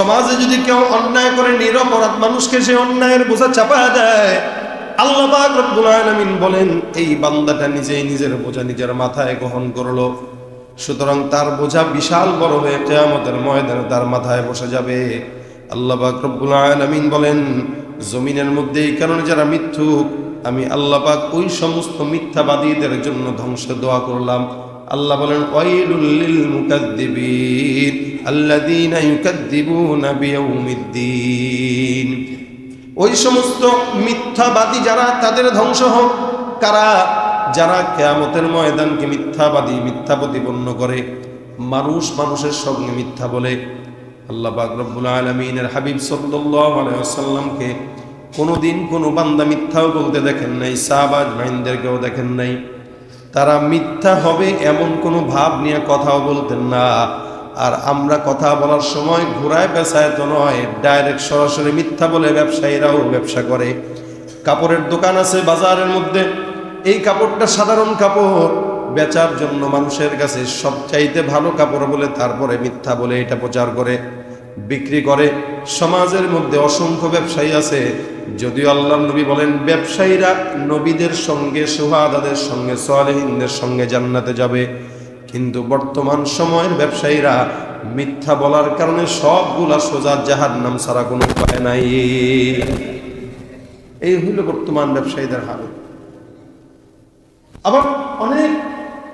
সমাজে যদি কেউ অন্যায় করে, নিরপরাধ মানুষকে সে অন্যায়ের বোঝা চাপা দেয়, আল্লাহ আলামিন বলেন, এই বান্দাটা নিজেই নিজের বোঝা নিজের মাথায় গ্রহণ করল। সুতরাং তার বোঝা বিশাল বড় হয়ে কেয়ামতের ময়দানে তার মাথায় বসে যাবে। আল্লাহ রব্বুল আলামিন বলেন, জমিনের মধ্যে এই কারণে যারা মিথ্যুক, আমি আল্লাহ পাক ওই সমস্ত মিথ্যাবাদীদের জন্য ধ্বংস দোয়া করলাম। আল্লাহ বলেন, ওয়াইলুল লিল মুকাদ্দিবিন আল্লাযীনা ইউকাদ্দিবুনা বিয়াউমিদ্দিন। ওই সমস্ত মিথ্যাবাদী যারা, তাদের ধ্বংস হোক। কারা? যারা কেয়ামতের ময়দানকে মিথ্যাবাদী মিথ্যা প্রতিপন্ন করে। মানুষ মানুষের সঙ্গে মিথ্যা বলে। আল্লাহ পাক রব্বুল আলমিনের হাবিব ওয়াসাল্লামকে কোনোদিন কোনো বান্দা মিথ্যাও বলতে দেখেন নাই সাহাবাজ মাইনদেরকেও দেখেন নাই। তারা মিথ্যা হবে এমন কোনো ভাব নিয়ে কথাও বলতেন না। আর আমরা কথা বলার সময় ঘোরায় পেশায় তো নয়, ডাইরেক্ট সরাসরি মিথ্যা বলে ব্যবসায়ীরাও ব্যবসা করে। কাপড়ের দোকান আছে বাজারের মধ্যে, এই কাপড়টা সাধারণ কাপড়। বেচার জন্য মানুষের কাছে সবচাইতে ভালো কাপড় বলে তারপরে মিথ্যা বলে এটা প্রচার করে। বিক্রি করে। সমাজের মধ্যে অসংখ্য ব্যবসায়ী আছে। যদিও আল্লাহ নবী বলেন, ব্যবসায়ীরা নবীদের সঙ্গে, সোহাদাদের সঙ্গে সোয়ালেহিনদের সঙ্গে জান্নাতে যাবে। কিন্তু বর্তমান সময়ের ব্যবসায়ীরা মিথ্যা বলার কারণে সবগুলা সোজা জাহার নাম ছাড়া কোনো উপায় নাই। এই হইল বর্তমান ব্যবসায়ীদের হাল। আবার অনেক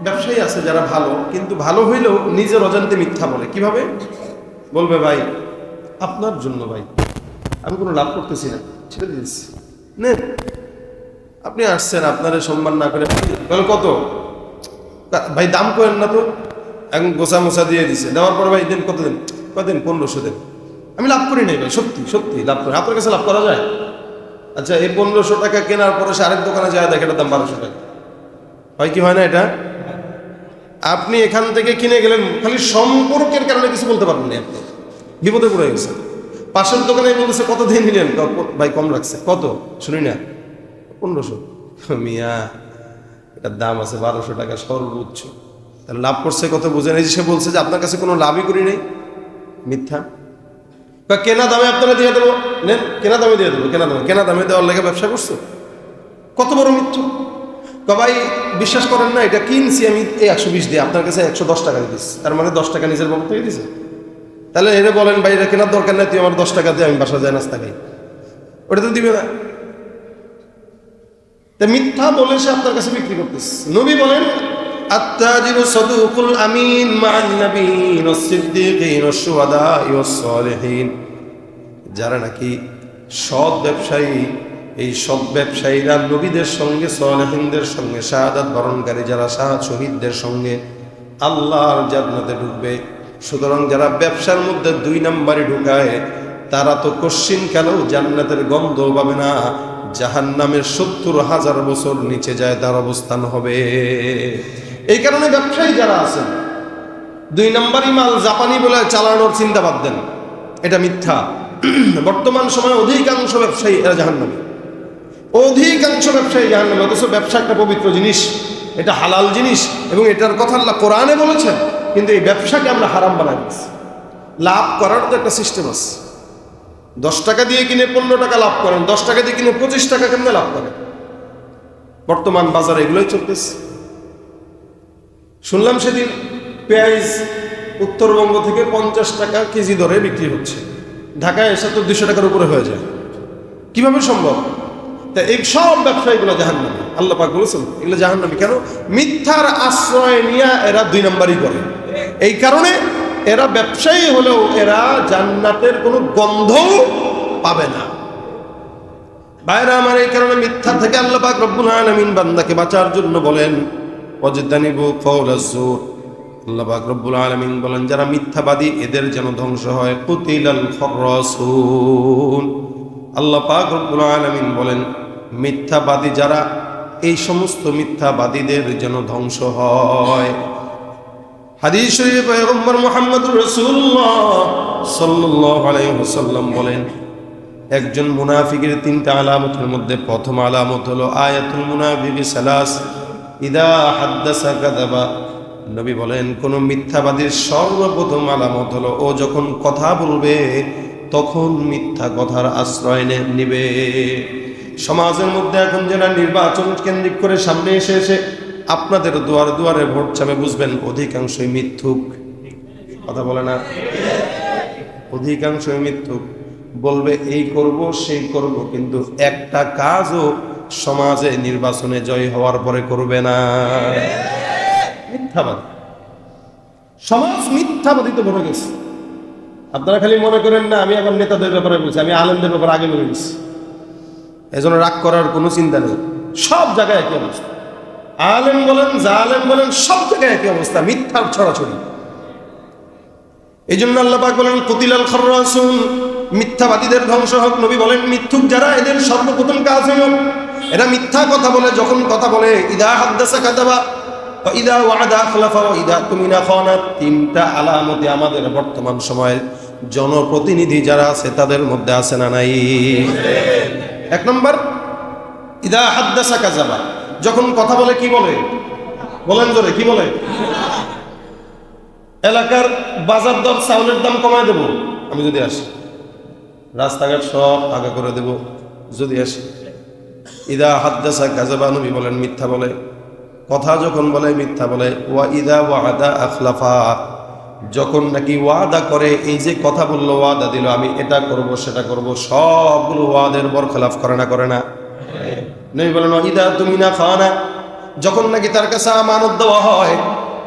ব্যবসায়ী আছে যারা ভালো, কিন্তু ভালো হইলেও নিজের অজান্তে মিথ্যা বলে। কীভাবে? বলবে, ভাই, আপনার জন্য, ভাই, আমি কোনো লাভ করতেছি না। ছেড়ে দিয়েছি নেন, আপনি আসছেন, আপনারে সম্মান না করে কত? ভাই, দাম করেন না তো? এখন গোসা মোসা দিয়ে দিছে। দেওয়ার পর, ভাই, দেন, কত দিন? কদিন পনেরোশো দেন। আমি লাভ করি নাই, ভাই, সত্যি সত্যি লাভ করি। আপনার কাছে লাভ করা যায়? আচ্ছা এই পনেরোশো টাকা কেনার পরে সে আরেক দোকানে যায়, দেখে এটার দাম বারোশো টাকা। হয় কি হয় না এটা? আপনি এখান থেকে কিনে গেলেন, খালি সম্পর্কের কারণে কিছু বলতে পারবেন না আপনি। বিপদে পড়ে গেছে পাশের দোকানে বলতেছে, কত দিয়ে নিলেন? ভাই, কম রাখছে কত? শুনি না। পনেরোশো। মিয়া, এটার দাম আছে বারোশো টাকা সর্বোচ্চ। তাহলে লাভ করছে কত বুঝে নেই সে বলছে যে, আপনার কাছে কোনো লাভই করি নেই। মিথ্যা। বা কেনা দামে আপনারা দিয়ে দেবো? নেন, কেনা দামে দিয়ে দেবো, কেনা দামে। কেনা দামে দেওয়ার লেগে ব্যবসা করছ? কত বড় মৃত্যু ভাই, বিশ্বাস করেন না, এটা কিনছি আমি এই একশো বিশ দিয়ে। আপনার কাছে একশো দশ টাকা দিস তার মানে দশ টাকা নিজের পকেট থেকে দিছে। তাহলে এরে বলেন ভাই, এটা কেনার দরকার নাই, তুই আমার দশ টাকা দিয়ে আমি বাসা যায় নাস্তা খাই। ওটা তো দিবে না। তা মিথ্যা বলে সে আপনার কাছে বিক্রি করতেছে। নবী বলেন আত্তাজিরু সাদুকুল আমিন মান সিদ্দিকিন ওয়াস শুহাদা যারা নাকি সৎ ব্যবসায়ী এই সব ব্যবসায়ীরা নবীদের সঙ্গে, সলেহিনদের সঙ্গে, শাহাদাত বরণকারী যারা, শাহাদ শহীদদের সঙ্গে আল্লাহর জান্নাতে ঢুকবে। সুতরাং যারা ব্যবসার মধ্যে দুই নাম্বারে ঢুকায়, তারা তো কশ্চিন কালেও জান্নাতের গন্ধ পাবে না? জাহান নামের সত্তর হাজার বছর নিচে যায়, তার অবস্থান হবে। এই কারণে ব্যবসায়ী যারা আছেন, দুই নম্বরই মাল জাপানি বলে চালানোর চিন্তা দেন। এটা মিথ্যা। বর্তমান সময়ে অধিকাংশ ব্যবসায়ী এরা জাহান্নামী। অধিকাংশ ব্যবসায়ী জাহান্নামী, অথচ ব্যবসা একটা পবিত্র জিনিস। এটা হালাল জিনিস এবং এটার কথা আল্লাহ কোরআনে বলেছেন, কিন্তু এই ব্যবসাকে আমরা হারাম বানাই দিচ্ছি লাভ করার তো একটা সিস্টেম আছে। দশ টাকা দিয়ে কিনে পনেরো টাকা লাভ করেন, দশ টাকা দিয়ে কিনে পঁচিশ টাকা কেমনে লাভ করেন? বর্তমান বাজারে এগুলোই চলতেছে। শুনলাম সেদিন পেঁয়াজ উত্তরবঙ্গ থেকে পঞ্চাশ টাকা কেজি দরে বিক্রি হচ্ছে। ঢাকায় এসে তো দুশো টাকার উপরে হয়ে যায়। কীভাবে সম্ভব? তা এই সব ব্যবসায়ীগুলো জাহান্নামী। আল্লাহ পাক বলেছেন, এগুলো জাহান্নামী কেন? মিথ্যার আশ্রয় নিয়ে এরা দুই নাম্বারই করে। এই কারণে এরা ব্যবসায়ী হলেও এরা জান্নাতের কোনো গন্ধও পাবে না। বাইরে আমার এই কারণে মিথ্যা থেকে আল্লাহ পাক রব্বুল বান্দাকে বাঁচার জন্য বলেন অজিদানিবু কওলাজুর আল্লাহ পাক রব্বুল আলামিন বলেন, যারা মিথ্যাবাদী, এদের যেন ধ্বংস হয়। কুতিলাল খরসুন আল্লাহ পাক রব্বুল আলামিন বলেন মিথ্যাবাদী যারা, এই সমস্ত মিথ্যাবাদীদের যেন ধ্বংস হয়। শরীফে বলেন, একজন মুনাফিকের আলামতের মধ্যে প্রথম আলামত হলো সালাস, ইদা বলেন, কোন মিথ্যাবাদীর সর্বপ্রথম আলামত হলো, ও যখন কথা বলবে, তখন মিথ্যা কথার আশ্রয় নিবে। সমাজের মধ্যে এখন যারা নির্বাচন কেন্দ্রিক করে সামনে এসে এসে আপনাদের দুয়ারে দুয়ারে ভোট চাবে বুঝবেন অধিকাংশই মিথ্যুক। কথা বলে না? অধিকাংশই মিথ্যুক। বলবে, এই করব, সেই করব, কিন্তু একটা কাজও সমাজে নির্বাচনে জয় হওয়ার পরে করবে না। মিথ্যাবাদী। সমাজ মিথ্যাবাদিতে ভরে গেছে। আপনারা খালি মনে করেন না, আমি এখন নেতাদের ব্যাপারে বলছি, আমি আলেমদের ব্যাপারে আগে বলে গেছি এজন্য রাগ করার কোনো চিন্তা নেই। সব জায়গায় একই অবস্থা। আলেম বলেন, জালেম বলেন, সব জায়গায় একই অবস্থা মিথ্যার ছড়াছড়ি। এই জন্য আল্লাহ পাক বলেন, কুতিলাল খররাসুন, মিথ্যাবাদীদের ধ্বংস হোক। নবী বলেন, মিথ্যুক যারা, এদের সর্বপ্রথম কাজ হইল এরা মিথ্যা কথা বলে, যখন কথা বলে, ইদা হাদ্দাসা কাদাবা ইদা ওয়াদা খলাফা ইদা তুমিনা খানা তিনটা আলামতে আমাদের বর্তমান সময়ের জনপ্রতিনিধি যারা আছে, তাদের মধ্যে আছে না নাই? এক নম্বর, ইদা হাদ্দাসা কাজাবা যখন কথা বলে, কি বলে? বলেন জোরে, কি বলে? এলাকার বাজার দর চাউলের দাম কমায় দেব। আমি যদি আসি, রাস্তাঘাট সব আগে করে দেব, যদি আসি, ইদা হাদ্দাসা কাজাবা নবী বলেন, মিথ্যা বলে। কথা যখন বলে, মিথ্যা বলে, ওয়া ইদা ওয়াদা আখলাফা। যখন নাকি ওয়াদা করে, এই যে কথা বলল, ওয়াদা দিল, আমি এটা করব, সেটা করব, সবগুলো ওয়াদের বরখলাফ করে না করে না। নবী বলেন ইদা তুমি না খাওয়া যখন নাকি তার কাছে আমানত দেওয়া হয়,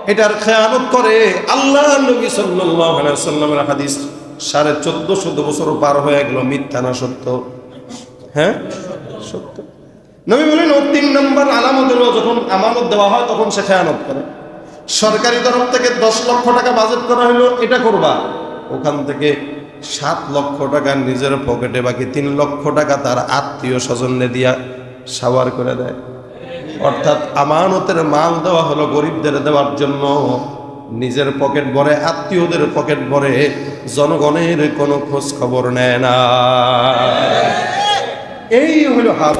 এটার খেয়ানত করে, আল্লাহ নবী সাল্লামের হাদিস সাড়ে চোদ্দশো বছর পার হয়ে গেল, মিথ্যা না সত্য? হ্যাঁ? সত্য। নবী বলেন, ওর তিন নম্বর আলামত যখন আমানত দেওয়া হয়, তখন সে খেয়ানত করে। সরকারি তরফ থেকে দশ লক্ষ টাকা বাজেট করা হলো, এটা করবা। ওখান থেকে সাত লক্ষ টাকা নিজের পকেটে, বাকি তিন লক্ষ টাকা তার আত্মীয় স্বজনে দিয়া সাবার করে দেয়। অর্থাৎ আমানতের মাল দেওয়া হলো গরিবদের দেওয়ার জন্য। নিজের পকেট ভরে, আত্মীয়দের পকেট ভরে জনগণের কোনো খোঁজ খবর নেয় না। এই হলো হাল।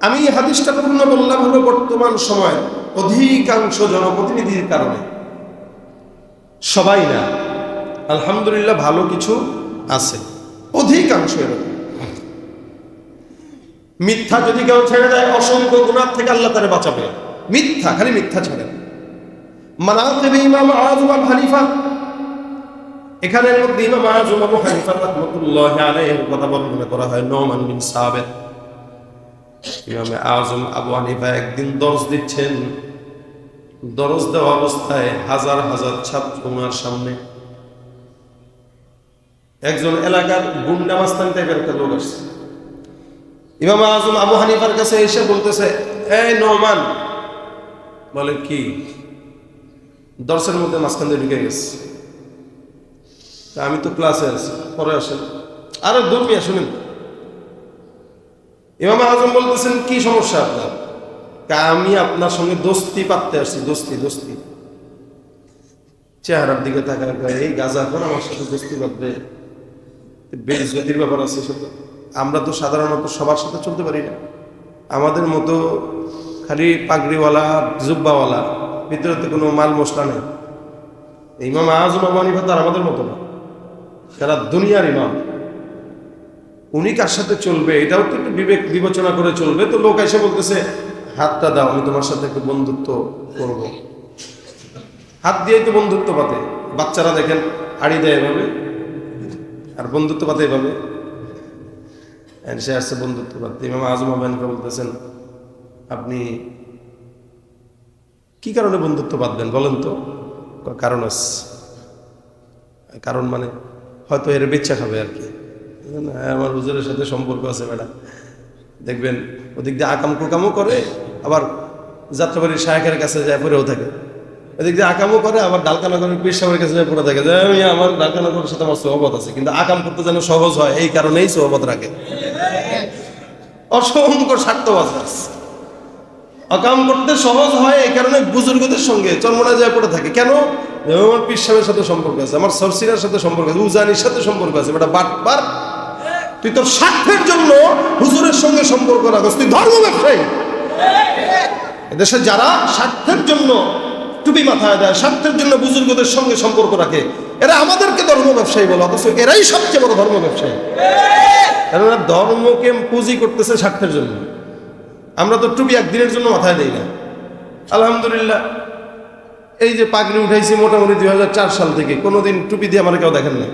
আমি হাদিসটা পূর্ণ বললাম হলো বর্তমান সময়। অধিকাংশ জনপ্রতিনিধির কারণে। সবাই না। আলহামদুলিল্লাহ ভালো কিছু আছে। অধিকাংশ এরকম। মিথ্যা যদি কেউ ছেড়ে দেয়, অসংখ্য গুণার থেকে আল্লাহ তারে বাঁচাবে। মিথ্যা, খালি মিথ্যা ছেড়ে মানাকিব ইমাম হানিফা। এখানের মধ্যে করা হয়। ইমামে আজম আবু হানিফা একদিন দরজ দিচ্ছেন। দরজ দেওয়া অবস্থায় হাজার হাজার ছাত্র ওনার সামনে। একজন এলাকার গুন্ডা মাস্তান টাইপের একটা লোক আসছে। ইমাম আজম আবু হানিফার কাছে এসে বলতেছে, এই নোমান বলে, কি? দর্শের মধ্যে মাঝখান দিয়ে ঢুকে গেছে। আমি তো ক্লাসে আছি, পরে আসেন। আরে দূর মিয়া শুনেন। ইমাম আজম বলতেছেন, কি সমস্যা আপনার? আমি আপনার সঙ্গে দোস্তি পাততে আসছি, দোস্তি দোস্তি। চেহারার দিকে থাকা এই গাজা এখন আমার সাথে দোস্তি বাঁধবে বেজগতির ব্যাপার আছে আমরা তো সাধারণত সবার সাথে চলতে পারি না। আমাদের মতো খালি পাগড়িওয়ালা, জুব্বাওয়ালা, ভিতরে তো কোনো মাল মশলা নেই। ইমাম আজম, আবু হানিফা তো আর আমাদের মতো না। সারা দুনিয়ার ইমাম। উনি কার সাথে চলবে? এটাও তো একটু বিবেক বিবেচনা করে চলবে। তো লোক এসে বলতেছে, হাতটা দাও, আমি তোমার সাথে একটু বন্ধুত্ব করব। হাত দিয়েই তো বন্ধুত্ব পাতে বাচ্চারা দেখেন, আড়ি দেয় এভাবে, আর বন্ধুত্ব পাতে এভাবে। সে আসছে বন্ধুত্ব পাতে ইমাম আজম আবানকে বলতেছেন, আপনি কি কারণে বন্ধুত্ব বাঁধবেন বলেন তো? কারণ আছে। কারণ মানে হয়তো এর বেচ্চা খাবে আর কি। আমার হুজুরের সাথে সম্পর্ক আছে ম্যাডাম। দেখবেন, ওদিক দিয়ে আকাম কুকামও করে, আবার যাত্রাবাড়ির শায়কের কাছে যায়, পড়েও থাকে। ওদিক দিয়ে আকামও করে, আবার ডালকানগরের পীর সাহেবের কাছে যায়, পড়ে থাকে। যে আমি আমার ডালকানগরের সাথে আমার সহবত আছে। কিন্তু আকাম করতে যেন সহজ হয়, এই কারণেই সহবত রাখে। অসংখ্য স্বার্থবাজ আছে। আকাম করতে সহজ হয়, এই কারণে বুজুর্গদের সঙ্গে চর্মনা যায়, পড়ে থাকে। কেন? আমার পীর সাহেবের সাথে সম্পর্ক আছে, আমার সরসিরার সাথে সম্পর্ক আছে, উজানির সাথে সম্পর্ক আছে। বেটা বাটবার তুই তোর স্বার্থের জন্য হুজুরের সঙ্গে সম্পর্ক রাখস। তুই ধর্ম ব্যবসায়ী। এদেশে যারা স্বার্থের জন্য টুপি মাথায় দেয়, স্বার্থের জন্য বুজুর্গদের সঙ্গে সম্পর্ক রাখে, এরা আমাদেরকে ধর্ম ব্যবসায়ী বলে, অথচ এরাই সবচেয়ে বড় ধর্ম ব্যবসায়ী। কেননা ধর্মকে পুঁজি করতেছে স্বার্থের জন্য। আমরা তো টুপি একদিনের জন্য মাথায় দেই না। আলহামদুলিল্লাহ, এই যে পাগড়ি উঠাইছি মোটামুটি দুই হাজার চার সাল থেকে, কোনোদিন টুপি দিয়ে আমার কেউ দেখেন না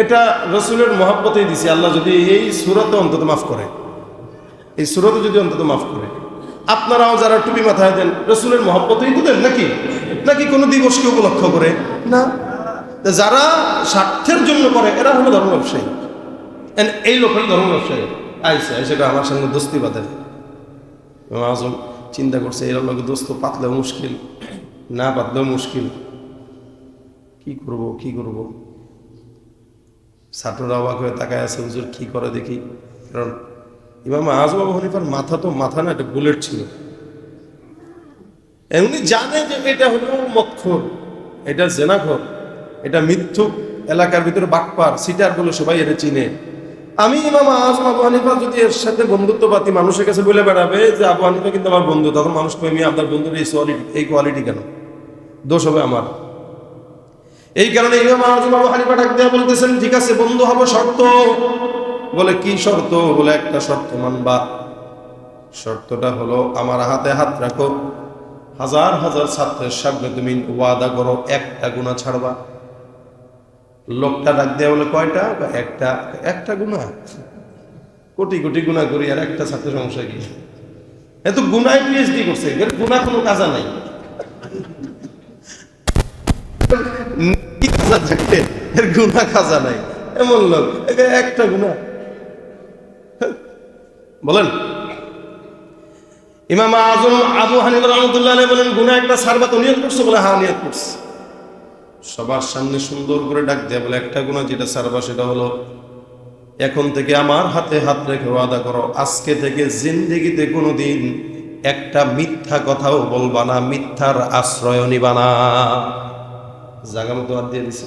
এটা রসুলের মহাব্বতেই দিছি। আল্লাহ যদি এই সুরতে অন্তত মাফ করে, এই সুরতে যদি অন্তত মাফ করে, আপনারাও যারা টুপি মাথায় দেন, রসুলের মহব্বতেই তো দেন নাকি? নাকি কোনো দিবসকে উপলক্ষ করে? না। যারা স্বার্থের জন্য করে, এরা হলো ধর্ম ব্যবসায়ী। এই লোক হলো ধর্ম ব্যবসায়ী। আইসা সেটা আমার সঙ্গে দোস্তি বাঁধে। ইমাম আজম চিন্তা করছে, এরা লোক দোস্ত পাতলেও মুশকিল, না পাতলেও মুশকিল। কি করব কি করব? ছাত্ররা অবাক হয়ে তাকায় আছে, হুজুর, কি করে দেখি? কারণ ইমাম আজম আবু হানিফার মাথা তো মাথা না একটা বুলেট ছিল। এমনি জানে যে এটা হলো মক্ষর, এটা জেনাখর এটা মিথ্যুক এলাকার ভিতরে বাকপার, সিটার বলে সবাই এটা চিনে। আমি ইমাম আজম আবু হানিফা যদি এর সাথে বন্ধুত্ববাদী মানুষের কাছে বলে বেড়াবে যে আবু হানিফা কিন্তু আমার বন্ধু, তখন মানুষ আমি আপনার বন্ধুর এই কোয়ালিটি এই কোয়ালিটি কেন? দোষ হবে আমার। এই কারণে ইমাম আজম আবু হানিফা ডাক দেওয়া বলতেছেন, ঠিক আছে, বন্ধু হব, শর্ত। বলে, কি শর্ত? বলে, একটা শর্ত মানবা। শর্তটা হলো, আমার হাতে হাত রাখো। হাজার হাজার ছাত্রের সামনে তুমি ওয়াদা করো, একটা গুণা ছাড়বা। লোকটা ডাক দেওয়া বলে, কয়টা? কয়, একটা। একটা গুণা কোটি কোটি গুণা করি, আর একটা ছাত্র সমস্যা কি? এত গুণায় পিএইচডি করছে গুণা কোনো কাজা নাই। এর গুণা কাজা নাই। এমন লোক একটা গুণা বলেন। ইমাম আজম আবু রহমতুল্লাহ বলেন, গুনাহ একটা সারবা তো করছ বলে হ্যাঁ করছে। সবার সামনে সুন্দর করে ডাক দেয়া বলে, একটা গুণা যেটা সারবা সেটা হলো, এখন থেকে আমার হাতে হাত রেখে ওয়াদা করো, আজকে থেকে জিন্দেগিতে কোনোদিন একটা মিথ্যা কথাও বলবা না, মিথ্যার আশ্রয় নিবা না। জাগা মতো হাত দিয়ে দিছে।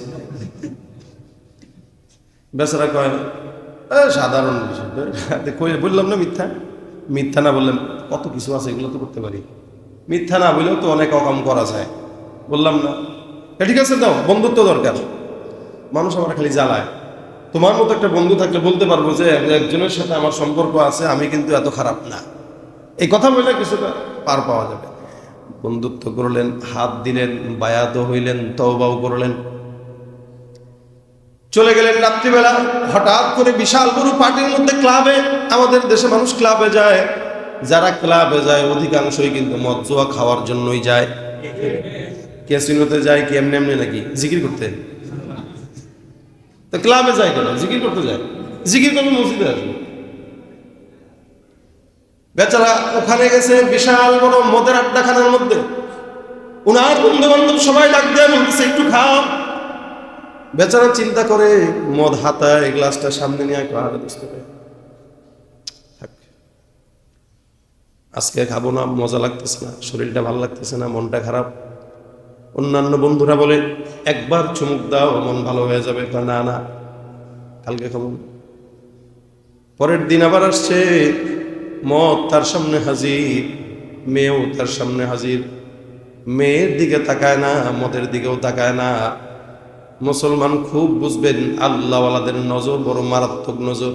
বেচারা কয় "এ, সাধারণ বিষয় বললাম না মিথ্যা? মিথ্যা না বললাম কত কিছু আছে এগুলো তো করতে পারি। মিথ্যা না বলেও তো অনেক অকাম করা যায়। বললাম না। ঠিক আছে দাও বন্ধুত্ব দরকার। মানুষ আমার খালি জ্বালায়। তোমার মতো একটা বন্ধু থাকলে বলতে পারব যে একজনের সাথে আমার সম্পর্ক আছে আমি কিন্তু এত খারাপ না। এই কথা বলে কিছুটা পার পাওয়া যাবে। বন্ধুত্ব করলেন, হাত দিলেন, বায়াত হইলেন, তওবাও করলেন। চলে গেলেন রাত্রিবেলা, হঠাৎ করে বিশাল বড় পার্টির মধ্যে ক্লাবে, আমাদের দেশে মানুষ ক্লাবে যায়। যারা ক্লাবে যায়, অধিকাংশই কিন্তু মদ, জুয়া খাওয়ার জন্যই যায়। ক্যাসিনোতে যায়, কি এমনি এমনি নাকি? জিকির করতে। তো ক্লাবে যায় কেন? জিকির করতে যায়। জিকির করবে মসজিদে আসবে। বেচারা ওখানে গেছে বিশাল বড় মদের আড্ডাখানার মধ্যে। উনার বন্ধু বান্ধব সবাই ডাক দেয় একটু খাও। বেচারা চিন্তা করে মদ হাতায় গ্লাসটা সামনে নিয়ে হাতে বুঝতে পারে। আজকে খাব না, মজা লাগতেছে না, শরীরটা ভালো লাগতেছে না, মনটা খারাপ। অন্যান্য বন্ধুরা বলে, একবার চুমুক দাও, মন ভালো হয়ে যাবে। না না, কালকে খাব পরের দিন আবার আসছে মদ তার সামনে হাজির, মেয়েও তার সামনে হাজির। মেয়ের দিকে তাকায় না, মদের দিকেও তাকায় না। মুসলমান খুব বুঝবেন, আল্লাহওয়ালাদের নজর বড় মারাত্মক নজর।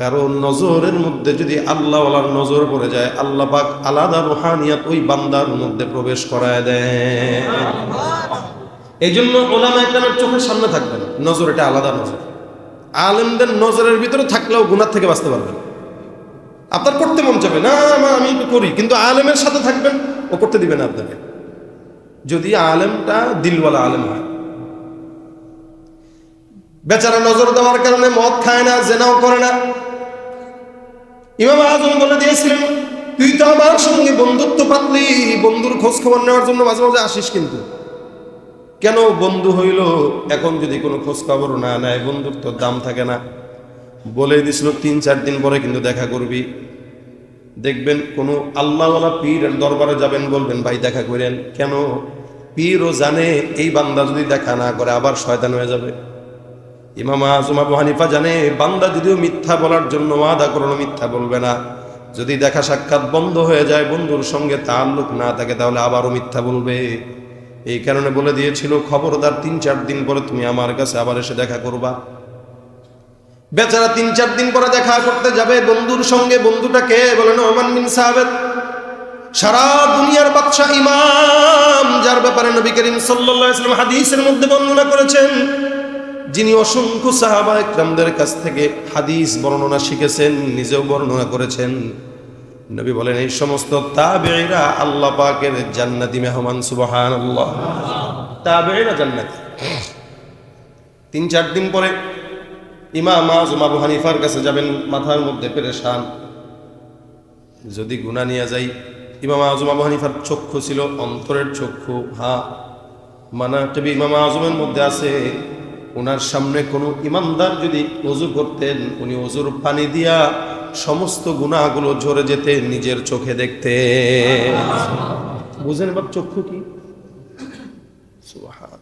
কারণ নজরের মধ্যে যদি আল্লাহওয়ালার নজর পড়ে যায়, আল্লাহ পাক আলাদা রোহানিয়াত ওই বান্দার মধ্যে প্রবেশ করায় দেয় এই জন্য ওলামা চোখের সামনে থাকবেন, নজর এটা আলাদা নজর। আলেমদের নজরের ভিতরে থাকলেও গুনার থেকে বাঁচতে পারবেন। আপনার করতে মন চাবে, না আমি করি। কিন্তু আলেমের সাথে থাকবেন, ও করতে দিবে না আপনাকে। যদি আলেমটা দিলওয়ালা আলেম হয়। বেচারা নজর দেওয়ার কারণে মদ খায় না, জেনাও করে না। ইমাম আজম বলে দিয়েছিলেন, তুই তো আমার সঙ্গে বন্ধুত্ব পাতলি, বন্ধুর খোঁজ খবর নেওয়ার জন্য মাঝে মাঝে আসিস কিন্তু। কেন বন্ধু হইল, এখন যদি কোনো খোঁজ খবর না নেয় বন্ধুত্ব দাম থাকে না। বলে দিছিল, তিন, চার দিন পরে কিন্তু দেখা করবি। দেখবেন কোনো আল্লাহওয়ালা পীর দরবারে যাবেন, বলবেন, ভাই, দেখা করেন। কেন? পীরও জানে এই বান্দা যদি দেখা না করে, আবার শয়তান হয়ে যাবে। ইমাম আজম হানিফা জানে, বান্দা যদিও মিথ্যা বলার জন্য ওয়াদা করল মিথ্যা বলবে না। যদি দেখা সাক্ষাৎ বন্ধ হয়ে যায়, বন্ধুর সঙ্গে তাল্লুক না থাকে, তাহলে আবারও মিথ্যা বলবে। এই কারণে বলে দিয়েছিল, খবরদার তিন, চার দিন পরে তুমি আমার কাছে আবার এসে দেখা করবা। বেচারা তিন, চার দিন পরে দেখা করতে যাবে বন্ধুর সঙ্গে বন্ধুটা কে বলেন ওমান বিন সাহাবেদ সারা দুনিয়ার বাদশাহ ইমাম, যার ব্যাপারে নবী করিম ওয়াসাল্লাম হাদিসের মধ্যে বর্ণনা করেছেন। যিনি অসংখ্য সাহাবা একরামদের কাছ থেকে হাদিস বর্ণনা শিখেছেন, নিজেও বর্ণনা করেছেন। নবী বলেন, এই সমস্ত তাবেঈরা আল্লাহ পাকের জান্নাতি মেহমান, সুবহানাল্লাহ। তাবেঈরা জান্নাতি। তিন, চার দিন পরে ইমাম আজম আবু হানিফার কাছে যাবেন, মাথার মধ্যে পেরেশান। যদি গুণা নিয়ে যাই, ইমাম আজম আবু হানিফার চক্ষু ছিল, অন্তরের চক্ষু, হা, মানা তবে ইমাম আজমের মধ্যে আছে ওনার সামনে কোনো ইমানদার যদি অজু করতেন, উনি অজুর পানি দিয়া সমস্ত গুণাগুলো ঝরে যেতে নিজের চোখে দেখতে বুঝেন এবার চক্ষু কি? সুবহান।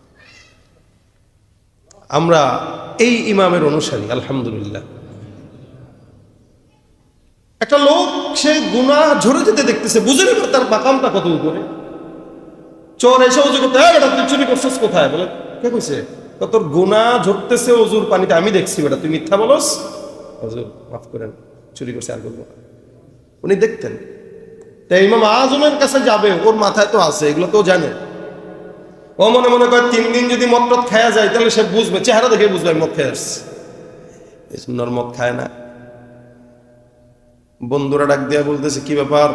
আমরা এই ইমামের অনুসারী, আলহামদুলিল্লাহ। একটা লোক, সে গুণা ঝরে যেতে দেখতেছে, বুঝে নেবে তার বাকামটা কত উপরে। চোর এসে অজু করতে হ্যাঁ বেটা, তুই চুরি করছিস কোথায়? বলে, কে কইছে? তোর গুণা ঝরতেছে অজুর পানিতে, আমি দেখছি বেটা, তুই মিথ্যা বলস? হজুর মাফ করেন, চুরি করছে, আর করব উনি দেখতেন। তাই ইমাম আজমের কাছে যাবে, ওর মাথায় তো আছে, এগুলো তো জানে। ও মনে মনে করে তিন দিন যদি মদ টদ খায়া যায়, তাহলে সে বুঝবে, চেহারা দেখে বুঝবে মদ খেয়ে আসছি। এই জন্য মদ খায় না। বন্ধুরা ডাক দিয়া বলতেছে, কি ব্যাপার?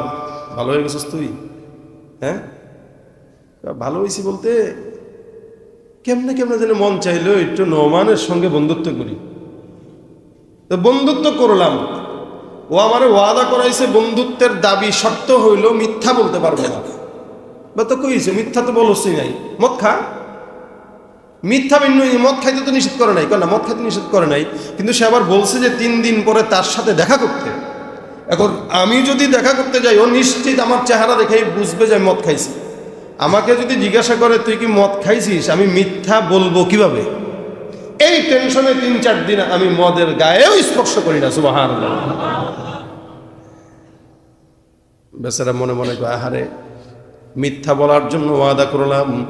ভালো হয়ে গেছিস তুই? হ্যাঁ? ভালো হয়েছি বলতে, কেমনে কেমনে যেন মন চাইলো একটু নমানের সঙ্গে বন্ধুত্ব করি। তো বন্ধুত্ব করলাম। ও আমার ওয়াদা করাইছে, বন্ধুত্বের দাবি শর্ত হইল মিথ্যা বলতে পারব না। বা তো কইছে, মিথ্যা তো বলছই নাই। মদ খা। মিথ্যা ভিন্ন মদ খাইতে তো নিষেধ করে নাই। না, মদ খাইতে নিষেধ করে নাই। কিন্তু সে আবার বলছে যে তিন দিন পরে তার সাথে দেখা করতে। এখন আমি যদি দেখা করতে যাই, ও নিশ্চিত আমার চেহারা দেখেই বুঝবে যে মদ খাইছি। আমাকে যদি জিজ্ঞাসা করে, তুই কি মদ খাইছিস? আমি মিথ্যা বলব কীভাবে? এই টেনশনে তিন চার দিন আমি মদের গায়েও স্পর্শ করি না সুবাহান বেচারা মনে মনে কয়, আহারে মিথ্যা বলার জন্য ওয়াদা করলাম।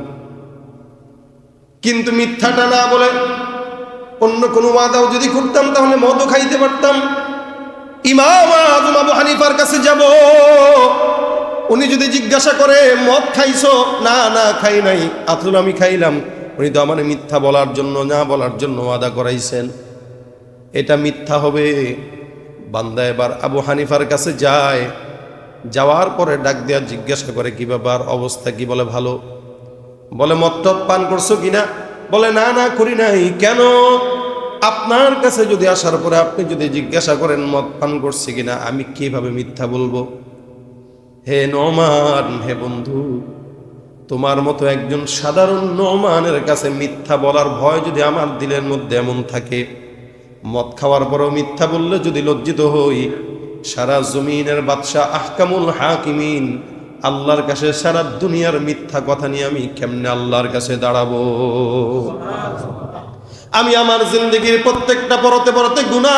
কিন্তু মিথ্যাটা না বলে অন্য কোনো ওয়াদাও যদি করতাম, তাহলে মদও খাইতে পারতাম। ইমাম আজম আবু হানিফার কাছে যাব। উনি যদি জিজ্ঞাসা করে, মদ খাইছো? না না, খাই নাই। আসলে আমি খাইলাম। উনি তো আমার মিথ্যা বলার জন্য, না বলার জন্য ওয়াদা করাইছেন। এটা মিথ্যা হবে। বান্দা এবার আবু হানিফার কাছে যায়। যাওয়ার পরে ডাক দেওয়া জিজ্ঞাসা করে, কি ব্যাপার? অবস্থা কি বলে ভালো? বলে মদ পান করছ কিনা বলে, না না, করি নাই। কেন? আপনার কাছে যদি আসার পরে আপনি যদি জিজ্ঞাসা করেন, মদ পান করছি কিনা আমি কীভাবে মিথ্যা বলব? হে নমান, হে বন্ধু, তোমার মতো একজন সাধারণ নমানের কাছে মিথ্যা বলার ভয় যদি আমার দিলের মধ্যে এমন থাকে, মদ খাওয়ার পরেও মিথ্যা বললে যদি লজ্জিত হই সারা জমিনের বাদশাহ আহকামুল হাকিমিন, আল্লাহর কাছে সারা দুনিয়ার মিথ্যা কথা নিয়ে আমি কেমনে আল্লাহর কাছে দাঁড়াবো? আমি আমার জিন্দগির প্রত্যেকটা পরতে পরতে গুণা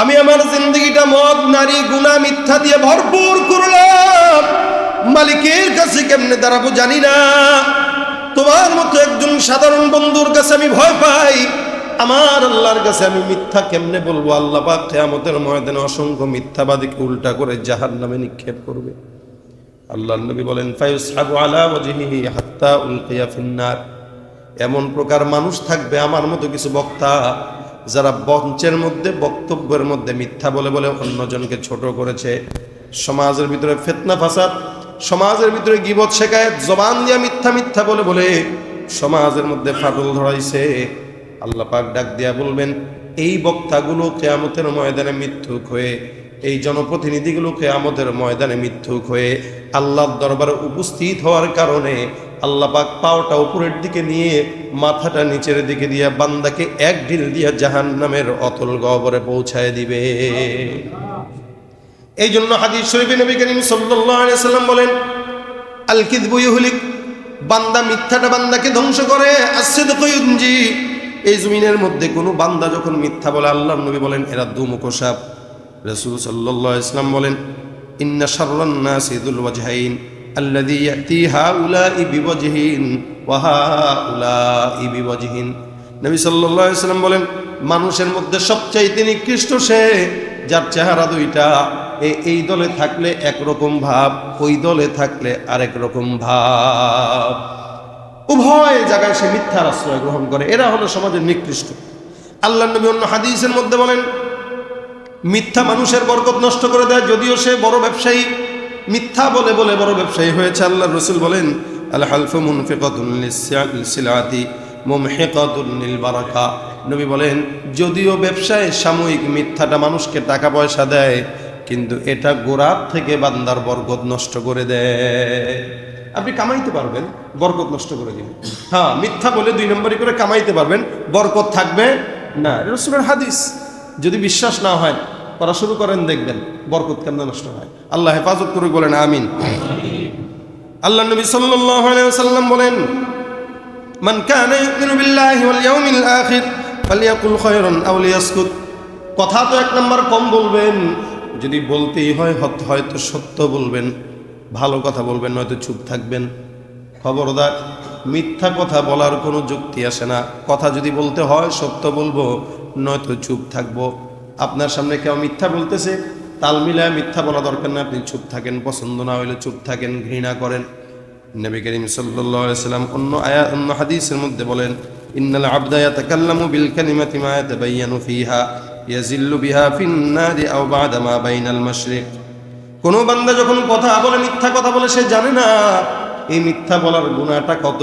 আমি আমার জিন্দগিটা মদ, নারী গুণা মিথ্যা দিয়ে ভরপুর করলাম। মালিকের কাছে কেমনে দাঁড়াবো জানি না। তোমার মতো একজন সাধারণ বন্ধুর কাছে আমি ভয় পাই। আমার আল্লাহর কাছে আমি মিথ্যা কেমনে বলব? আল্লাহ পাক কেয়ামতের ময়দানে অসংখ্য মিথ্যাবাদীকে উল্টা করে জাহার নামে নিক্ষেপ করবে। আল্লাহ নবী বলেন, ফায়ুসহাবু আলা ওয়াজহিহি হাত্তা উলকিয়া ফিন্নার। এমন প্রকার মানুষ থাকবে আমার মতো কিছু বক্তা যারা বঞ্চের মধ্যে, বক্তব্যের মধ্যে মিথ্যা বলে বলে অন্যজনকে ছোট করেছে। সমাজের ভিতরে ফেতনা, ফাসাদ, সমাজের ভিতরে গিবত শেখায়ত জবান দিয়া মিথ্যা মিথ্যা বলে বলে সমাজের মধ্যে ফাটল ধরাইছে। আল্লাহ পাক ডাক দিয়া বলবেন, এই বক্তাগুলো কেয়ামতের ময়দানে মিথ্যুক হয়ে, এই জনপ্রতিনিধিগুলো কেয়ামতের ময়দানে মিথ্যুক হয়ে আল্লাহর দরবারে উপস্থিত হওয়ার কারণে আল্লাহ পাক পাওটা উপরের দিকে নিয়ে মাথাটা নিচের দিকে দিয়া বান্দাকে এক ঢিল দিয়া জাহান নামের অতল গহবরে পৌঁছায় দিবে। এই জন্য হাদিস শরীফে নবী করিম সাল্লাম বলেন, আল কিযবু ইহলিক বান্দা মিথ্যাটা বান্দাকে ধ্বংস করে ইউনজি এই জমিনের মধ্যে কোনো বান্দা যখন মিথ্যা বলে আল্লাহ নবী বলেন, এরা দুমুখ সাপ রসুল সাল্লাহ ইসলাম বলেন, ইন্না শাররান্নাসি দুল ওয়াজহাইন আল্লাযী ইয়াতি হাউলাই বিওয়াজহিন ওয়া হাউলাই বিওয়াজহিন। নবী আলাইহি বলেন, মানুষের মধ্যে সবচাইতে নিকৃষ্ট সে, যার চেহারা দুইটা এই দলে থাকলে একরকম ভাব, ওই দলে থাকলে আরেক রকম ভাব। উভয় জায়গায় সে মিথ্যার আশ্রয় গ্রহণ করে। এরা হলো সমাজের নিকৃষ্ট। আল্লাহ নবী অন্য হাদিসের মধ্যে বলেন, মিথ্যা মানুষের বরকত নষ্ট করে দেয়, যদিও সে বড় ব্যবসায়ী। মিথ্যা বলে বলে বড় ব্যবসায়ী হয়েছে আল্লাহ রসুল বলেন নবী বলেন, যদিও ব্যবসায় সাময়িক মিথ্যাটা মানুষকে টাকা পয়সা দেয়, কিন্তু এটা গোড়ার থেকে বান্দার বরকত নষ্ট করে দেয়। আপনি কামাইতে পারবেন, বরকত নষ্ট করে দিবেন। হ্যাঁ মিথ্যা বলে দুই নম্বরই করে কামাইতে পারবেন, বরকত থাকবে না। রসুলের হাদিস। যদি বিশ্বাস না হয়, পড়া শুরু করেন, দেখবেন বরকত কেমন নষ্ট হয়। আল্লাহ হেফাজত করে বলেন আমিন। আল্লাহ নবী আলাইহি বলেন, মান কানা কথা তো এক নম্বর কম বলবেন, যদি বলতেই হয় হয়তো সত্য বলবেন। ভালো কথা বলবেন, নয়তো চুপ থাকবেন। খবরদার, মিথ্যা কথা বলার কোনো যুক্তি আসে না। কথা যদি বলতে হয়, সত্য বলব, নয়তো চুপ থাকব। আপনার সামনে কেউ মিথ্যা বলতেছে, তাল মিলায় মিথ্যা বলা দরকার না, আপনি চুপ থাকেন, পছন্দ না হইলে চুপ থাকেন, ঘৃণা করেন। নবী করিম সাল্লাম অন্য আয়া অন্য হাদিসের মধ্যে বলেন, ইন্নাল আবদা ইয়াতাকাল্লামু বিল কালিমাতি মা ইয়াতাবায়ানু ফিহা, ইয়াজিল্লু বিহা ফিন আও বাদা বাইনাল মাশরিক। কোন বান্দা যখন কথা বলে, মিথ্যা কথা বলে, সে জানে না, এই মিথ্যা বলার গুণাটা কত।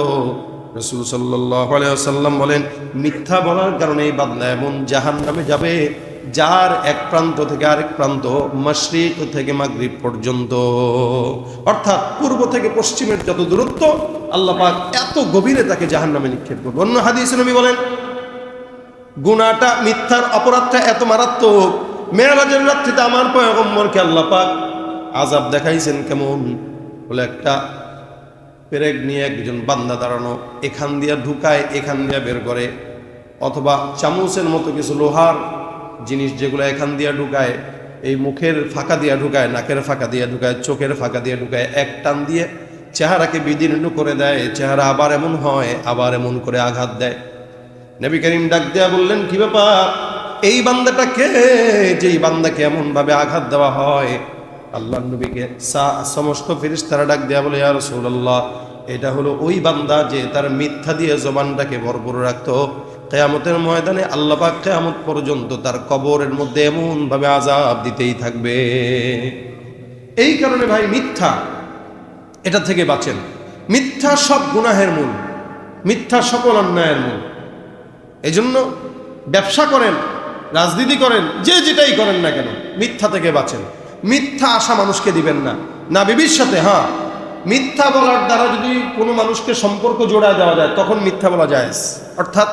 রসুল ওয়াসাল্লাম বলেন, মিথ্যা বলার কারণে এই বান্দা এমন জাহান্নামে যাবে, যার এক প্রান্ত থেকে আরেক প্রান্ত মাশরিক থেকে মাগরিব পর্যন্ত। অর্থাৎ পূর্ব থেকে পশ্চিমের যত দূরত্ব, আল্লাহ এত গভীরে তাকে জাহান্নামে নিক্ষেপ করবে। অন্য হাদিস নবী বলেন গুনাটা মিথ্যার অপরাধটা এত মারাত্মক মেয়েরাজের রাত্রিতে আমার পয়গম্বরকে আল্লাহ পাক আজাব দেখাইছেন কেমন? বলে একটা পেরেক নিয়ে একজন বান্দা দাঁড়ানো, এখান দিয়া ঢুকায়, এখান দিয়া বের করে, অথবা চামচের মতো কিছু লোহার জিনিস যেগুলো এখান দিয়া ঢুকায়, এই মুখের ফাঁকা দিয়া ঢুকায়, নাকের ফাঁকা দিয়া ঢুকায়, চোখের ফাঁকা দিয়ে ঢুকায়, এক টান দিয়ে চেহারাকে বিদীর্ণ করে দেয়, চেহারা আবার এমন হয়, আবার এমন করে আঘাত দেয়। নবী করিম ডাক দেয়া বললেন, কি ব্যাপার? এই বান্দাটা কে? যেই বান্দাকে এমনভাবে আঘাত দেওয়া হয় আল্লাহ নবীকে সা- সমস্ত ফিরিস্তারা ডাক দেয়া বলে আর রাসূলুল্লাহ, এটা হলো ওই বান্দা যে তার মিথ্যা দিয়ে জবানটাকে ভরপুর রাখতো। কেয়ামতের ময়দানে আল্লাহ পাক কেয়ামত পর্যন্ত তার কবরের মধ্যে এমন ভাবে আজাব দিতেই থাকবে। এই কারণে ভাই মিথ্যা, এটা থেকে বাঁচেন। মিথ্যা সব গুনাহের মূল, মিথ্যা সকল অন্যায়ের মূল। এই জন্য ব্যবসা করেন, রাজনীতি করেন, যে যেটাই করেন না কেন, মিথ্যা থেকে বাঁচেন। মিথ্যা আশা মানুষকে দিবেন না। না, বিবির সাথে হ্যাঁ। মিথ্যা বলার দ্বারা যদি কোনো মানুষকে সম্পর্ক জোড়া দেওয়া যায়, তখন মিথ্যা বলা যায় অর্থাৎ,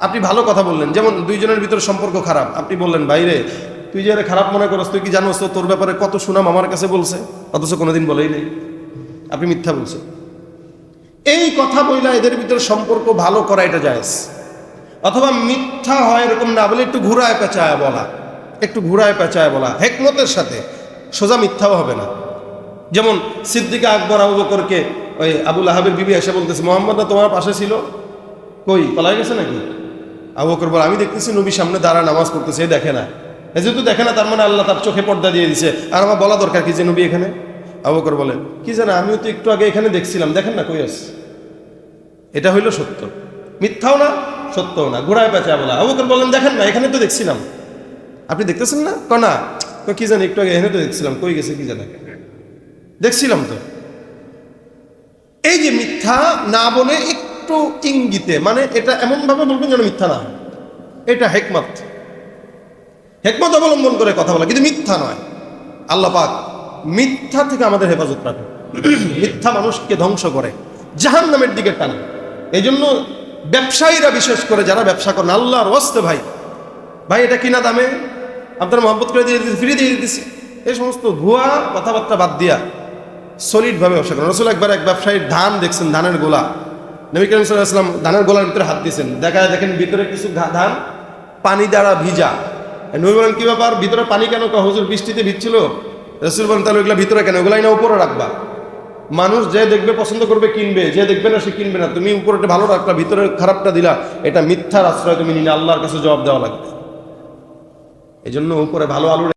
আপনি ভালো কথা বললেন। যেমন দুইজনের ভিতরে সম্পর্ক খারাপ। আপনি বললেন বাইরে তুই যে খারাপ মনে করস, তুই কি জানোস তো তোর ব্যাপারে কত সুনাম আমার কাছে বলছে? অথচ কোনোদিন বলেই নেই। আপনি মিথ্যা বলছেন। এই কথা বইলা এদের ভিতরে সম্পর্ক ভালো করা এটা যায় অথবা মিথ্যা হয় এরকম না বলে একটু ঘুরায় পেঁচায় বলা। একটু ঘুরায় পেঁচায় বলা, হেকমতের সাথে, সোজা মিথ্যাও হবে না। যেমন সিদ্দিকা আকবর আবু বকরকে, ওই আবুল আহাবের বিবি এসে বলতেছে মোহাম্মদ না তোমার পাশে ছিল? কই পলাই গেছে নাকি? আবু বকর বলে, আমি দেখতেছি নবী সামনে দাঁড়া নামাজ পড়তেছে দেখে না। যেহেতু দেখে না, তার মানে আল্লাহ তার চোখে পর্দা দিয়ে দিছে। আর আমার বলা দরকার কি যে নবী এখানে? আবু বকর বলে, কি জানা, আমিও তো একটু আগে এখানে দেখছিলাম, দেখেন না, কই আস এটা হইল সত্য। মিথ্যাও না, সত্যও না ঘোড়ায় পেঁচা বলা। আবু বকর বলেন দেখেন না, এখানে তো দেখছিলাম। আপনি দেখতেছেন না? কনা কি জানি একটু আগে এখানে তো দেখছিলাম, কই গেছে কি জানা। দেখছিলাম তো। এই যে মিথ্যা না বলে একটু ইঙ্গিতে মানে এটা এমন ভাবে বলবেন যেন মিথ্যা না এটা হেকমত। হেকমত অবলম্বন করে কথা বলা, কিন্তু মিথ্যা নয়। আল্লাহ পাক মিথ্যা থেকে আমাদের হেফাজত রাখে মিথ্যা মানুষকে ধ্বংস করে জাহান নামের দিকে টানে। এই জন্য ব্যবসায়ীরা বিশেষ করে যারা ব্যবসা করেন, আল্লাহর ওয়াস্তে ভাই। ভাই, এটা কিনা দামে? আপনার মহব্বত করে দিয়ে দিতেছি ফিরে দিয়ে দিতেছি এই সমস্ত ভুয়া কথাবার্তা বাদ দিয়া সলিডভাবে ব্যবসা করেন। রসুল একবার এক ব্যবসায়ীর ধান দেখছেন, ধানের গোলা। নবী করিম সাল্লাম ধানের গোলার ভিতরে হাত দিয়েছেন। দেখা দেখেন ভিতরে কিছু ধান পানি দ্বারা ভিজা। নবী বলেন, কি ব্যাপার? ভিতরে পানি কেন হুজুর বৃষ্টিতে ভিজছিল? রসুল বলেন, তাহলে ওগুলা ভিতরে কেন? ওগুলাই না উপরে রাখবা। মানুষ যে দেখবে পছন্দ করবে, কিনবে। যে দেখবে না, সে কিনবে না। তুমি উপরেটা ভালো রাখলা ভিতরে খারাপটা দিলা। এটা মিথ্যার আশ্রয় তুমি নিলে, আল্লাহর কাছে জবাব দেওয়া লাগবে। এই জন্য উপরে ভালো আলু